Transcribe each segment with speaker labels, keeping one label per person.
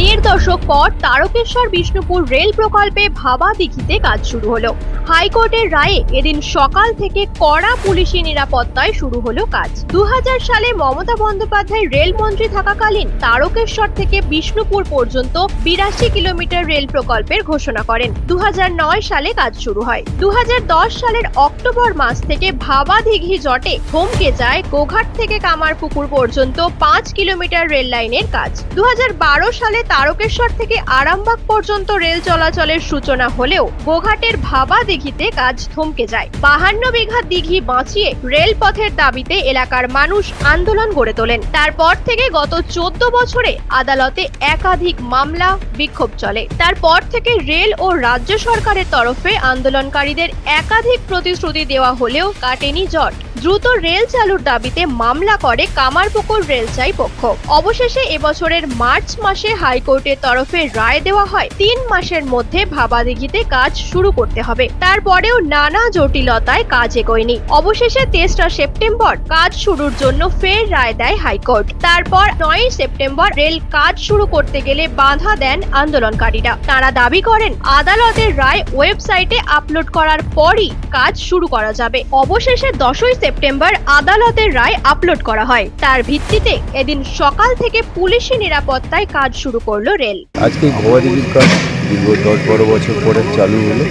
Speaker 1: দেড় দশক পর তারকেশ্বর বিষ্ণুপুর রেল প্রকল্পে ভাবা দিঘিতে কাজ শুরু হলো। হাইকোর্টের রায়ে এদিন সকাল থেকে কড়া পুলিশি নিরাপত্তায় শুরু হলো কাজ। দু সালে মমতা বন্দ্যোপাধ্যায় রেলমন্ত্রী থাকাকালীন তারকেশ্বর থেকে বিষ্ণুপুর পর্যন্ত বিরাশি কিলোমিটার রেল প্রকল্পের ঘোষণা করেন। দু হাজার নয় সালে কাজ শুরু হয়। দু হাজার দশ সালের অক্টোবর মাস থেকে ভাবা দিঘি জটে থমকে যায় গোঘাট থেকে কামারপুকুর পর্যন্ত পাঁচ কিলোমিটার রেল লাইনের কাজ। দু হাজার বারো সালে তারকেশ্বর থেকে আরামবাগ পর্যন্ত রেল চলাচলের সূচনা হলেও গোঘাটের ভাবা দিঘিতে কাজ থমকে যায়। বাহান্ন বিঘা দিঘি বাঁচিয়ে রেলপথের দাবিতে এলাকার মানুষ আন্দোলন গড়ে তোলেন। তারপর থেকে গত চোদ্দ বছরে আদালতে একাধিক মামলা বিক্ষোভ চলে। তারপর থেকে রেল ও রাজ্য সরকারের তরফে আন্দোলনকারীদের একাধিক প্রতিশ্রুতি দেওয়া হলেও কাটেনি জট দ্রুত রেল চালুর দাবিতে মামলা করে কামারপুকুর রেলচাই পক্ষ। অবশেষে এবছরের মার্চ মাসে হাইকোর্টের তরফে রায় দেওয়া হয়। তিন মাসের মধ্যে ভাবাদিঘিতে কাজ শুরু করতে হবে। তারপরেও নানা জটিলতায় কাজ এগোয়নি। অবশেষে তেসরা সেপ্টেম্বর কাজ শুরুর জন্য ফের রায় দেয় হাইকোর্ট। তারপর নয় সেপ্টেম্বর রেল কাজ শুরু করতে গেলে বাধা দেন আন্দোলনকারীরা। তারা দাবি করেন, আদালতের রায় ওয়েবসাইটে আপলোড করার পরই কাজ শুরু করা যাবে। অবশেষে দশই সেপ্টেম্বর আদালতের রায় আপলোড করা হয়। তার ভিত্তিতে এদিন সকাল থেকে পুলিশি নিরাপত্তায় কাজ শুরু করল রেল।
Speaker 2: আজকে গবাদির কাজ দীর্ঘ দশ বারো বছর পরে চালু হলো।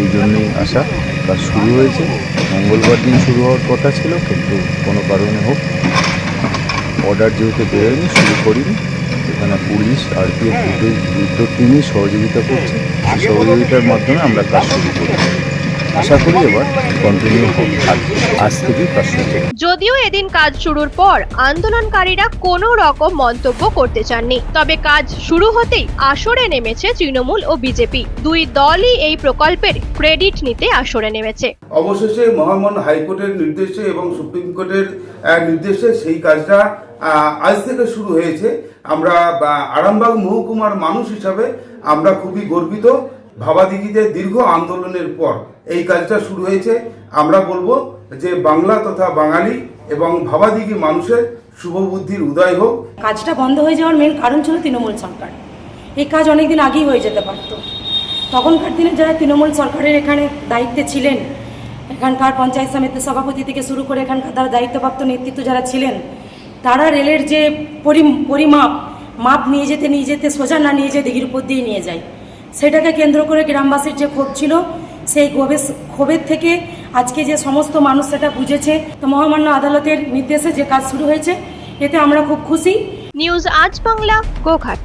Speaker 2: এই জন্যই আসা কাজ শুরু হয়েছে। মঙ্গলবার দিন শুরু হওয়ার কথা ছিল, কিন্তু কোনো কারণে হোক অর্ডার যেহেতু বেরোয়নি, শুরু করিনি। এখানে পুলিশ, আর পি এফ দুটো টিমই সহযোগিতা করছে। সহযোগিতার মাধ্যমে আমরা কাজ শুরু করি আশা করি এবার কন্টিনিউ হোক। আজ থেকেই কাজ
Speaker 1: যদিও এদিন কাজ শুরুর পর আন্দোলনকারীরা কোনো রকম মন্তব্য করতে চাননি তবে কাজ শুরু হতেই আসরে নেমেছে তৃণমূল ও বিজেপি। দুই দলই এই প্রকল্পের ক্রেডিট নিতে আসরে নেমেছে।
Speaker 3: অবশেষে মহামান্য হাইকোর্টের নির্দেশে এবং সুপ্রিম কোর্টের আহ, নির্দেশে সেই কাজটা আজ থেকে শুরু হয়েছে। আমরা আরামবাগ মহকুমার মানুষ হিসাবে আমরা খুবই গর্বিত ভাবাদিঘিতে দীর্ঘ আন্দোলনের পর এই কাজটা শুরু হয়েছে। আমরা বলব যে বাংলা তথা বাঙালি এবং ভাবাদিঘি মানুষের শুভবুদ্ধির উদয় হোক।
Speaker 4: কাজটা বন্ধ হয়ে যাওয়ার মেন কারণ ছিল তৃণমূল সরকার। এই কাজ অনেকদিন আগেই হয়ে যেতে পারত। তখনকার দিনে যারা তৃণমূল সরকারের এখানে দায়িত্বে ছিলেন, এখানকার পঞ্চায়েত সমিতির সভাপতি থেকে শুরু করে এখানকার তারা দায়িত্বপ্রাপ্ত নেতৃত্ব যারা ছিলেন, তারা রেলের যে পরি- পরিমাপ, মাপ নিয়ে যেতে নিয়ে যেতে, সোজা না নিয়ে যেয়ে দিঘির উপর দিয়ে নিয়ে যায়। সেটাকে কেন্দ্র করে গ্রামবাসীর যে ক্ষোভ ছিল, সেই ক্ষোভের ক্ষোভের থেকে আজকে যে সমস্ত মানুষ সেটা বুঝেছে, তো মহামান্য আদালতের নির্দেশে যে কাজ শুরু হয়েছে, এতে আমরা খুব খুশি।
Speaker 1: নিউজ আজ বাংলা, গোঘাট।